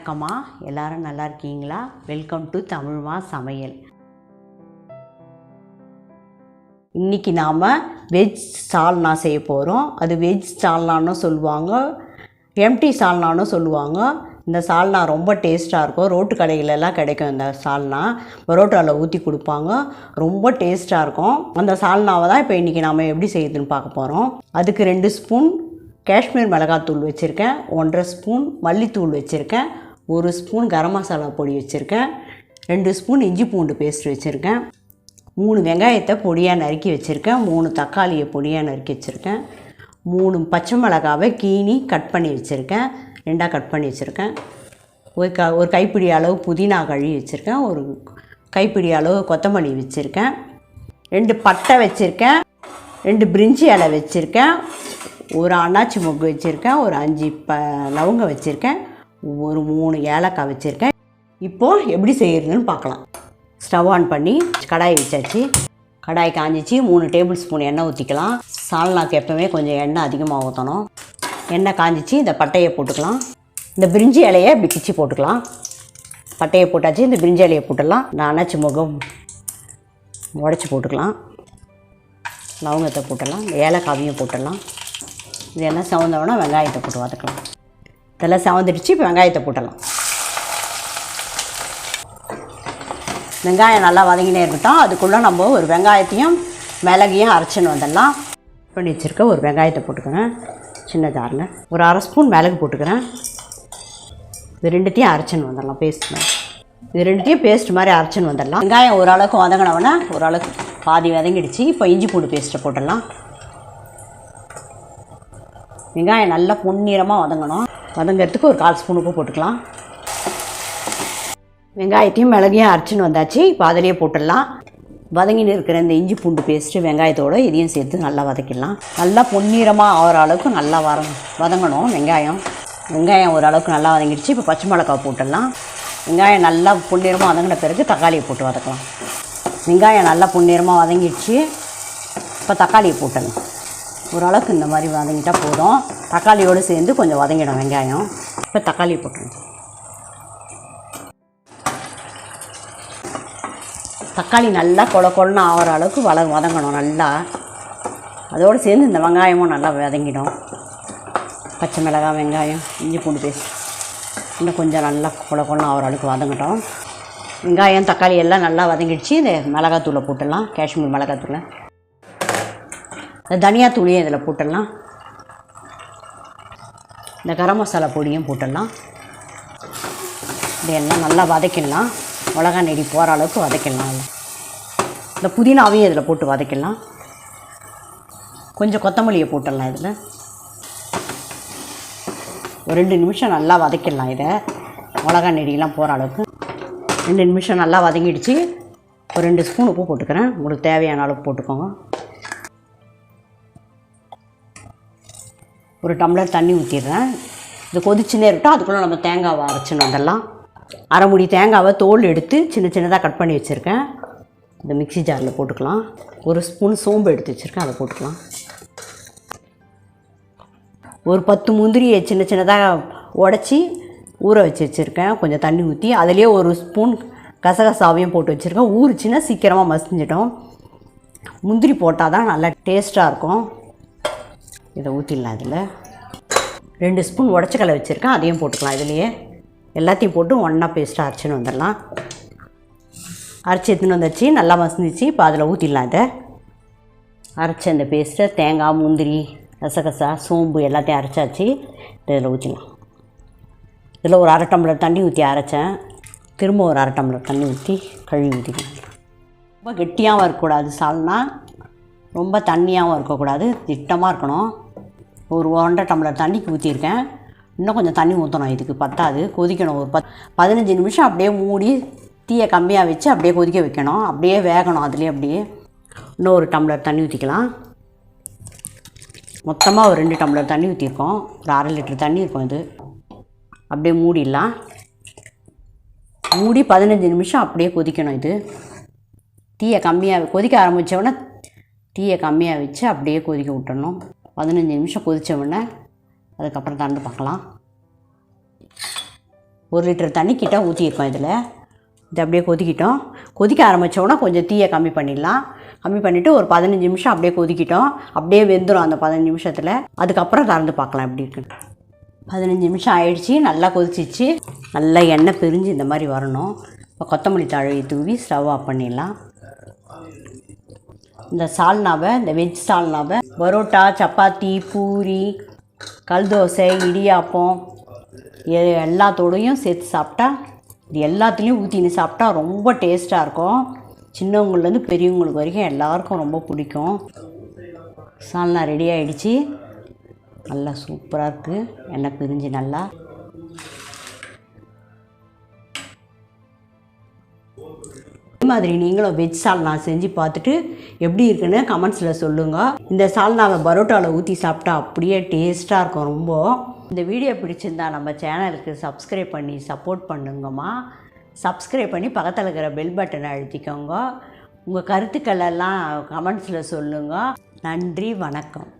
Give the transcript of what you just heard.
வணக்கம்மா. எல்லாரும் நல்லா இருக்கீங்களா? வெல்கம் டு தமிழ்மா சமையல். இன்றைக்கி நாம் வெஜ் சால்னா செய்ய போகிறோம் அது வெஜ் சால்னான்னு சொல்லுவாங்க. எம்டி சால்னான்னு சொல்லுவாங்க. இந்த சால்னா ரொம்ப டேஸ்ட்டாக இருக்கும். ரோட்டு கடைகளெல்லாம் கிடைக்கும் இந்த சால்னா. பரோட்டாவில் ஊற்றி கொடுப்பாங்க. ரொம்ப டேஸ்ட்டாக இருக்கும். அந்த சால்னாவை தான் இப்போ இன்றைக்கி நாம் எப்படி செய்யுதுன்னு பார்க்க போகிறோம் அதுக்கு ரெண்டு ஸ்பூன் காஷ்மீர் மிளகாத்தூள் வச்சுருக்கேன். ஒன்றரை ஸ்பூன் மல்லித்தூள் வச்சுருக்கேன். ஒரு ஸ்பூன் கரம் மசாலா பொடி வச்சுருக்கேன். ரெண்டு ஸ்பூன் இஞ்சி பூண்டு பேஸ்ட் வச்சுருக்கேன். மூணு வெங்காயத்தை பொடியாக நறுக்கி வச்சுருக்கேன். மூணு தக்காளியை பொடியாக நறுக்கி வச்சுருக்கேன். மூணு பச்சை மிளகாவை கீனி கட் பண்ணி வச்சுருக்கேன். ரெண்டாக கட் பண்ணி வச்சுருக்கேன். ஒரு க ஒரு கைப்பிடி அளவு புதினா கழுவி வச்சுருக்கேன். ஒரு கைப்பிடி அளவு கொத்தமல்லி வச்சுருக்கேன். ரெண்டு பட்டை வச்சுருக்கேன். ரெண்டு பிரிஞ்சி இலை வச்சுருக்கேன். ஒரு அன்னாச்சி மொக்கு வச்சுருக்கேன். ஒரு அஞ்சு ப லவங்கம் வச்சுருக்கேன். ஒரு மூணு ஏலக்காய் வச்சுருக்கேன். இப்போது எப்படி செய்கிறதுன்னு பார்க்கலாம். ஸ்டவ் ஆன் பண்ணி கடாய் வச்சாச்சு. கடாய் காஞ்சிச்சு. மூணு டேபிள் ஸ்பூன் எண்ணெய் ஊற்றிக்கலாம் சால்னாக்கு எப்போவுமே கொஞ்சம் எண்ணெய் அதிகமாக ஊற்றணும் எண்ணெய் காஞ்சிச்சு. இந்த பட்டையை போட்டுக்கலாம். இந்த பிரிஞ்சி இலையை இப்படி பிச்சு போட்டுக்கலாம். பட்டையை போட்டாச்சு. இந்த பிரிஞ்சி இலையை போட்டுடலாம். இந்த அணைச்சி முகம் உடச்சி போட்டுக்கலாம். லவங்கத்தை போட்டுடலாம். இந்த ஏலக்காவையும் போட்டுடலாம். என்ன செவந்தோடனே வெங்காயத்தை போட்டு வதக்கலாம். இதெல்லாம் சவந்துடுச்சு இப்போ வெங்காயத்தை போட்டுடலாம் வெங்காயம் நல்லா வதங்கினே இருக்கட்டும். அதுக்குள்ளே நம்ம ஒரு வெங்காயத்தையும் மிளகையும் அரைச்சின்னு வந்துடலாம். பண்ணி வச்சுருக்க ஒரு வெங்காயத்தை போட்டுக்கிறேன். சின்ன ஜாரில். ஒரு அரை ஸ்பூன் மிளகு போட்டுக்கிறேன். இது ரெண்டுத்தையும் அரைச்சின்னு வந்துடலாம் பேஸ்ட் மாதிரி. இது ரெண்டுத்தையும் பேஸ்ட் மாதிரி அரைச்சின்னு வந்துடலாம். வெங்காயம் ஓரளவுக்கு வதங்கினவொடனே ஓரளவுக்கு பாதி வதங்கிடுச்சு. இப்போ இஞ்சி பூண்டு பேஸ்ட்டை போட்டுடலாம். வெங்காயம் நல்லா பொன்னிறமாக வதங்கணும். வதங்கிறதுக்கு ஒரு கால் ஸ்பூன் உப்பு போட்டுக்கலாம். வெங்காயத்தையும் மிளகையும் அரைச்சின்னு வந்தாச்சு. இப்போ அதிலே போட்டுடலாம். வதங்கின்னு இருக்கிற இந்த இஞ்சி பூண்டு பேஸ்ட்டு வெங்காயத்தோடு இதையும் சேர்த்து நல்லா வதக்கிடலாம். நல்லா பொன்னிறமாக ஆகிற அளவுக்கு நல்லா வர வதங்கணும் வெங்காயம். வெங்காயம் ஓரளவுக்கு நல்லா வதங்கிடுச்சு. இப்போ பச்சை மிளகாய் போட்டுடலாம். வெங்காயம் நல்லா பொன்னிறமாக வதங்கின பிறகு தக்காளியை போட்டு வதக்கலாம். வெங்காயம் நல்லா பொன்னிறமாக வதங்கிடுச்சு. இப்போ தக்காளியை போட்டணும். ஓரளவுக்கு இந்த மாதிரி வதங்கிட்டால் போதும். தக்காளியோடு சேர்ந்து கொஞ்சம் வதங்கிடும் வெங்காயம். இப்போ தக்காளி போட்டுருங்க தக்காளி நல்லா கொல கொலன்னு ஆகிற அளவுக்கு வள வதங்கணும் நல்லா. அதோடு சேர்ந்து இந்த வெங்காயமும் நல்லா வதங்கிடும். பச்சை மிளகாய் வெங்காயம் இஞ்சி பூண்டு பேஸ்ட். இன்னும் கொஞ்சம் நல்லா கொல கொலன்னு ஆகிற அளவுக்கு வதங்கட்டும். வெங்காயம் தக்காளி எல்லாம் நல்லா வதங்கிடுச்சு. இந்த மிளகாத்தூளை போட்டுடலாம். காஷ்மீர் மிளகாத்தூளை. இந்த தனியாத்தூளையும் இதில் போட்டுடலாம். இந்த கரம் மசாலா பொடியும் போட்டுடலாம். இதையெல்லாம் நல்லா வதக்கிடலாம். மிளகா நெடி போகிற அளவுக்கு வதக்கிடலாம். இந்த புதினாவையும் இதில் போட்டு வதக்கிடலாம். கொஞ்சம் கொத்தமல்லியை போட்டுடலாம் இதில். ஒரு ரெண்டு நிமிஷம் நல்லா வதக்கிடலாம் இதை. மிளகா நெடியெலாம் போகிற அளவுக்கு. ரெண்டு நிமிஷம் நல்லா வதங்கிடுச்சு. ஒரு ரெண்டு ஸ்பூன் உப்பு போட்டுக்கிறேன். உங்களுக்கு தேவையான அளவுக்கு போட்டுக்கோங்க. ஒரு டம்ளர் தண்ணி ஊற்றிடுறேன் இது கொதிச்சுனே இருக்கட்டும் அதுக்குள்ளே நம்ம தேங்காவை அரைச்சின்னு அதெல்லாம். அரைமுடி தேங்காவை தோல் எடுத்து சின்ன சின்னதாக கட் பண்ணி வச்சுருக்கேன். இந்த மிக்ஸி ஜாரில் போட்டுக்கலாம். ஒரு ஸ்பூன் சோம்பு எடுத்து வச்சுருக்கேன் அதை போட்டுக்கலாம். ஒரு பத்து முந்திரியை சின்ன சின்னதாக உடச்சி ஊற வச்சு வச்சுருக்கேன். கொஞ்சம் தண்ணி ஊற்றி அதுலேயே ஒரு ஸ்பூன் கசகசாவையும் போட்டு வச்சுருக்கேன். ஊறிச்சின்னா சீக்கிரமாக மசிஞ்சிட்டோம் முந்திரி போட்டால் தான் நல்லா டேஸ்ட்டாக இருக்கும். இதை ஊற்றிடலாம் இதில். ரெண்டு ஸ்பூன் உடச்சக்கலை வச்சுருக்கேன் அதையும் போட்டுக்கலாம் இதுலேயே. எல்லாத்தையும் போட்டு ஒன்றா பேஸ்ட்டாக அரைச்சின்னு வந்துடலாம். அரைச்சி எடுத்துன்னு வந்துச்சு நல்லா மசிஞ்சிச்சு இப்போ அதில் ஊற்றிடலாம் இதை. அரைச்ச அந்த பேஸ்ட்டை தேங்காய் முந்திரி கசகசா சோம்பு எல்லாத்தையும் அரைச்சாச்சு இதில் ஊற்றிடலாம் இதில் ஒரு அரை டம்ளர் தண்ணி ஊற்றி அரைச்சேன். திரும்ப ஒரு அரை டம்ளர் தண்ணி ஊற்றி கழுவி ஊற்றிக்கலாம் ரொம்ப கெட்டியாகவும் இருக்கக்கூடாது சால்னா. ரொம்ப தண்ணியாகவும் இருக்கக்கூடாது திட்டமாக இருக்கணும். ஒரு ஒன்றரை டம்ளர் தண்ணிக்கு ஊற்றிருக்கேன் இன்னும் கொஞ்சம் தண்ணி ஊற்றணும் இதுக்கு பத்தாது. கொதிக்கணும் ஒரு பத் பதினஞ்சு நிமிஷம் அப்படியே மூடி தீயை கம்மியாக வச்சு அப்படியே கொதிக்க வைக்கணும். அப்படியே வேகணும் அதுலேயே அப்படியே. இன்னும் ஒரு டம்ளர் தண்ணி ஊற்றிக்கலாம் மொத்தமாக ஒரு ரெண்டு டம்ளர் தண்ணி ஊற்றிருக்கோம் ஒரு அரை லிட்டர் தண்ணி இருக்கும் இது. அப்படியே மூடிடலாம். மூடி பதினஞ்சு நிமிஷம் அப்படியே கொதிக்கணும் இது. தீயை கம்மியாக கொதிக்க ஆரம்பித்தோடனே டீயை கம்மியாக வச்சு அப்படியே கொதிக்க விட்டணும் பதினஞ்சு நிமிஷம் கொதித்த உடனே அதுக்கப்புறம் திறந்து பார்க்கலாம். ஒரு லிட்டர் தண்ணி கிட்ட ஊற்றிருக்கோம் இதில். இது அப்படியே கொதிக்கிட்டோம். கொதிக்க ஆரம்பித்தோன்னா கொஞ்சம் தீயை கம்மி பண்ணிடலாம். கம்மி பண்ணிவிட்டு ஒரு பதினஞ்சு நிமிஷம் அப்படியே கொதிக்கிட்டோம். அப்படியே வெந்துடும் அந்த பதினஞ்சு நிமிஷத்தில். அதுக்கப்புறம் திறந்து பார்க்கலாம் எப்படி இருக்குன்னு பதினஞ்சு நிமிஷம் ஆயிடுச்சு. நல்லா கொதிச்சிச்சு. நல்லா எண்ணெய் பிரிஞ்சு இந்த மாதிரி வரணும். இப்போ கொத்தமல்லி தழையை தூவி ஸ்டவ் ஆஃப் பண்ணிடலாம். இந்த சால்னாவை இந்த வெஜ் சால்னாவை. பரோட்டா சப்பாத்தி பூரி கல் தோசை இடியாப்பம் எ- எல்லாத்தோடையும் சேர்த்து சாப்பிட்டா இது எல்லாத்துலேயும் ஊற்றின்னு சாப்பிட்டா ரொம்ப டேஸ்ட்டாக இருக்கும். சின்னவங்கள்லேருந்து பெரியவங்களுக்கு வரைக்கும் எல்லாருக்கும் ரொம்ப பிடிக்கும். சால்னா ரெடி ஆகிடுச்சி நல்லா சூப்பராக இருக்குது எண்ணெய் பிரிஞ்சு நல்லா. இதே மாதிரி நீங்களும் வெஜ் சால்னா செஞ்சு பார்த்துட்டு எப்படி இருக்குன்னு கமெண்ட்ஸில் சொல்லுங்கள் இந்த சால்னாவை பரோட்டாவில் ஊற்றி சாப்பிட்டா அப்படியே டேஸ்ட்டாக இருக்கும் ரொம்ப. இந்த வீடியோ பிடிச்சிருந்தா நம்ம சேனலுக்கு சப்ஸ்கிரைப் பண்ணி சப்போர்ட் பண்ணுங்கம்மா. சப்ஸ்கிரைப் பண்ணி பக்கத்தில் இருக்கிற பெல் பட்டனை அழுத்திக்கோங்க. உங்கள் கருத்துக்கள் எல்லாம் கமெண்ட்ஸில் சொல்லுங்கள் நன்றி வணக்கம்.